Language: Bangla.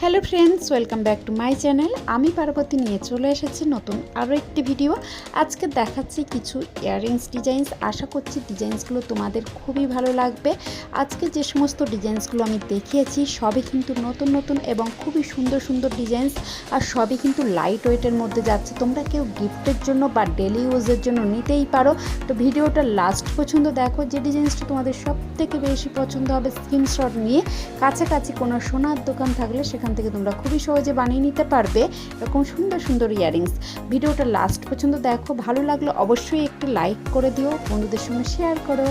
Hello friends, welcome back to my channel. আমি পার্বতী নিয়ে চলে এসেছি নতুন আরও একটি ভিডিও। আজকে দেখাচ্ছি কিছু ইয়াররিংস, ডিজাইনস। আশা করছি ডিজাইনসগুলো তোমাদের খুবই ভালো লাগবে। আজকে যে সমস্ত ডিজাইনসগুলো আমি দেখিয়েছি, সবই কিন্তু নতুন নতুন এবং খুবই সুন্দর সুন্দর ডিজাইনস। আর সবই কিন্তু লাইট ওয়েটের মধ্যে যাচ্ছে। তোমরা কেউ গিফটের জন্য বা ডেলি ইউজের জন্য নিতেই পারো। তো ভিডিওটা লাস্ট পছন্দ দেখো। যে ডিজাইনসটা তোমাদের সব থেকে বেশি পছন্দ হবে স্ক্রিনশট নিয়ে। কাছাকাছি কোনো সোনার দোকান থাকলে সেখান থেকে তোমরা খুবই সহজে বানিয়ে নিতে পারবে এরকম সুন্দর সুন্দর ইয়ারিংস। ভিডিওটা লাস্ট পর্যন্ত দেখো, ভালো লাগলে অবশ্যই একটি লাইক করে দিও, বন্ধুদের সঙ্গে শেয়ার করো।